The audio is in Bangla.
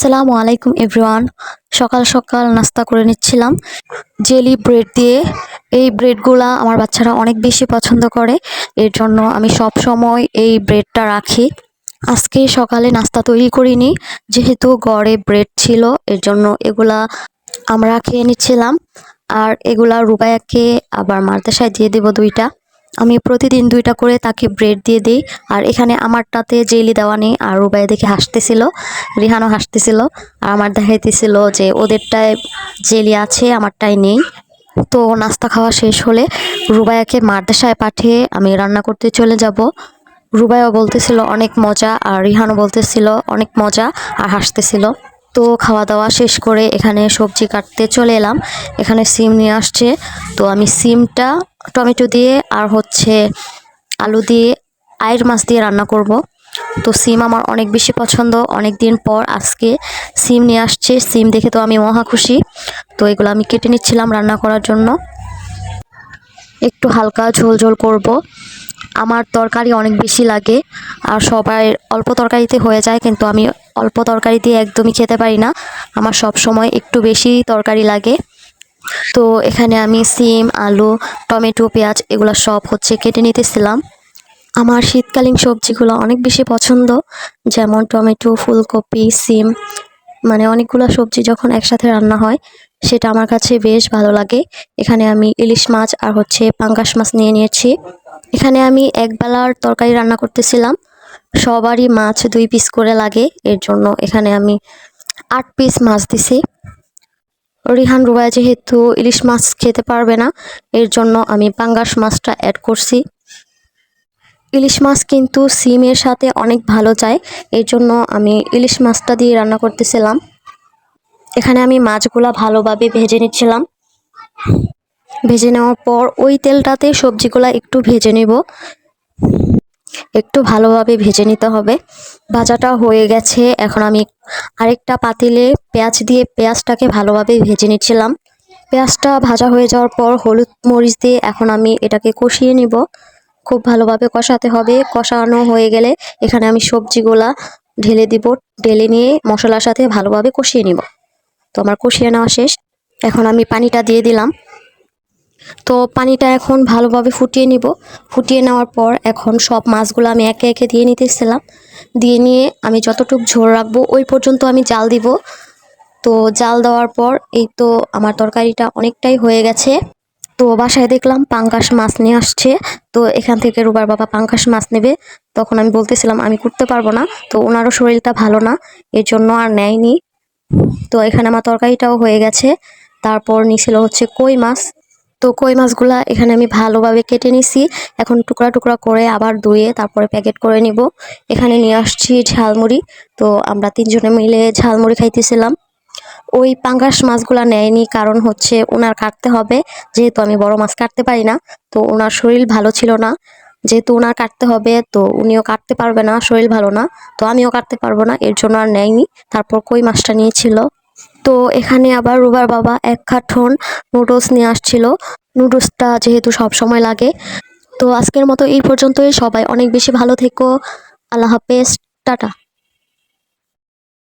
আসসালামু আলাইকুম এভরিওয়ান। সকাল সকাল নাস্তা করে নিচ্ছিলাম। জেলি ব্রেড দিয়ে। এই ব্রেডগুলা আমার বাচ্চারা অনেক বেশি পছন্দ করে। এর জন্য আমি সব সময় এই ব্রেডটা রাখি। আজকে সকালে নাস্তা তৈরি করিনি। যেহেতু গড়ে ব্রেড ছিল, এর জন্য এগুলা আমরা খেয়ে নিচ্ছিলাম। আর এগুলা রুবায়াকে আবার মাদ্রাসায় দিয়ে দেবো দুইটা। আমি প্রতিদিন দুইটা করে তাকে ব্রেড দিয়ে দিই। আর এখানে আমারটাতে জেলি দেওয়া নেই। আর রুবাই দেখে হাসতেছিল, রিহানও হাসতেছিল। আর আমার দেখাইতেছিল যে ওদেরটায় জেলি আছে আমারটাই নেই। তো নাস্তা খাওয়া শেষ হলে রুবাইয়াকে মাদ্রাসায় পাঠিয়ে আমি রান্না করতে চলে যাব। রুবাইও বলতেছিল, অনেক মজা। আর রিহানও বলতেছিল, অনেক মজা। আর হাসতেছিল। তো খাওয়া দাওয়া শেষ করে এখানে সবজি কাটতে চলে এলাম। এখানে সিম নিয়ে আসছে। তো আমি সিমটা টমেটো দিয়ে আর হচ্ছে আলু দিয়ে আয়ের মাছ দিয়ে রান্না করব। তো সিম আমার অনেক বেশি পছন্দ অনেক দিন পর আজকে সিম নিয়ে আসছে। সিম দেখে তো আমি মহা খুশি। তো এগুলো আমি কেটে নিচ্ছিলাম রান্না করার জন্য। একটু হালকা ঝোল ঝোল করব। আমার তরকারি অনেক বেশি লাগে, আর সবাই অল্প তরকারিতে হয়ে যায়, কিন্তু আমি অল্প তরকারি দিয়ে একদমই খেতে পারি না। আমার সব সময় একটু বেশি তরকারি লাগে। তো এখানে আমি সিম, আলু, টমেটো, পেঁয়াজ এগুলো সব হচ্ছে কেটে নিতেছিলাম। আমার শীতকালীন সবজিগুলো অনেক বেশি পছন্দ। যেমন টমেটো, ফুলকপি, সিম মানে অনেকগুলো সবজি যখন একসাথে রান্না হয়, সেটা আমার কাছে বেশ ভালো লাগে। এখানে আমি ইলিশ মাছ আর হচ্ছে পাঙ্গাস মাছ নিয়ে নিয়েছি। এখানে আমি এক বেলার তরকারি রান্না করতেছিলাম। সবারই মাছ দুই পিস করে লাগে। এর জন্য এখানে আমি আট পিস মাছ দিছি। রিহান রুবাই যেহেতু ইলিশ মাছ খেতে পারবে না, এর জন্য আমি পাঙ্গাস মাছটা অ্যাড করছি। ইলিশ মাছ কিন্তু সিমের সাথে অনেক ভালো যায়, এর জন্য আমি ইলিশ মাছটা দিয়ে রান্না করতেছিলাম। এখানে আমি মাছগুলা ভালোভাবে ভেজে নিচ্ছিলাম। ভেজে নেওয়ার পর ওই তেলটাতে সবজিগুলা একটু ভেজে নেব। একটু ভালোভাবে ভেজে নিতে হবে। ভাজাটা হয়ে গেছে। এখন আমি আরেকটা পাতিলে পেঁয়াজ দিয়ে পেঁয়াজটাকে ভালোভাবে ভেজে নিচ্ছিলাম। পেঁয়াজটা ভাজা হয়ে যাওয়ার পর হলুদ মরিচ দিয়ে এখন আমি এটাকে কষিয়ে নিব। খুব ভালোভাবে কষাতে হবে। কষানো হয়ে গেলে এখানে আমি সবজিগুলা ঢেলে দিব। ঢেলে নিয়ে মশলার সাথে ভালোভাবে কষিয়ে নিব। তো আমার কষিয়ে নেওয়া শেষ। এখন আমি পানিটা দিয়ে দিলাম। তো পানিটা এখন ভালোভাবে ফুটিয়ে নিব। ফুটিয়ে নেওয়ার পর এখন সব মাছগুলো আমি একে একে দিয়ে নিতেছিলাম। দিয়ে নিয়ে আমি যতটুকু ঝোল রাখব ওই পর্যন্ত আমি জাল দিব। তো জাল দেওয়ার পর এই তো আমার তরকারিটা অনেকটাই হয়ে গেছে। তো বাসায় দেখলাম পাঙ্কাশ মাছ নিয়ে আসছে। তো এখান থেকে রুবার বাবা পাঙ্কাশ মাছ নেবে। তখন আমি বলতেছিলাম, আমি করতে পারব না। তো ওনারও শরীরটা ভালো না এর জন্য আর নেয়নি। তো এখানে আমার তরকারিটাও হয়ে গেছে। তারপর নিছিল হচ্ছে কই মাছ। তো কই মাছগুলা এখানে আমি ভালোভাবে কেটে নিছি। এখন টুকরা টুকরা করে আবার ধুয়ে তারপরে প্যাকেট করে নিব। এখানে নিয়ে আসছি ঝালমুড়ি। তো আমরা তিনজনে মিলে ঝালমুড়ি খাইতেছিলাম। ওই পাঙ্গাস মাছগুলা নেয়নি কারণ হচ্ছে ওনার কাটতে হবে। যেহেতু আমি বড় মাছ কাটতে পারি না, তো ওনার শরীর ভালো ছিল না। যেহেতু ওনার কাটতে হবে, তো উনিও কাটতে পারবে না, শরীর ভালো না। তো আমিও কাটতে পারব না, এর জন্য আর নেয়নি। তারপর কই মাছটা নিয়েছিল? তো এখানে আবার রুবার বাবা এক কার্টন নুডলস নিয়ে আসছিল। নুডলসটা যেহেতু সব সময় লাগে। তো আজকের মতো এই পর্যন্তই। সবাই অনেক বেশি ভালো থেকো। আল্লাহ হাফেজ। টাটা।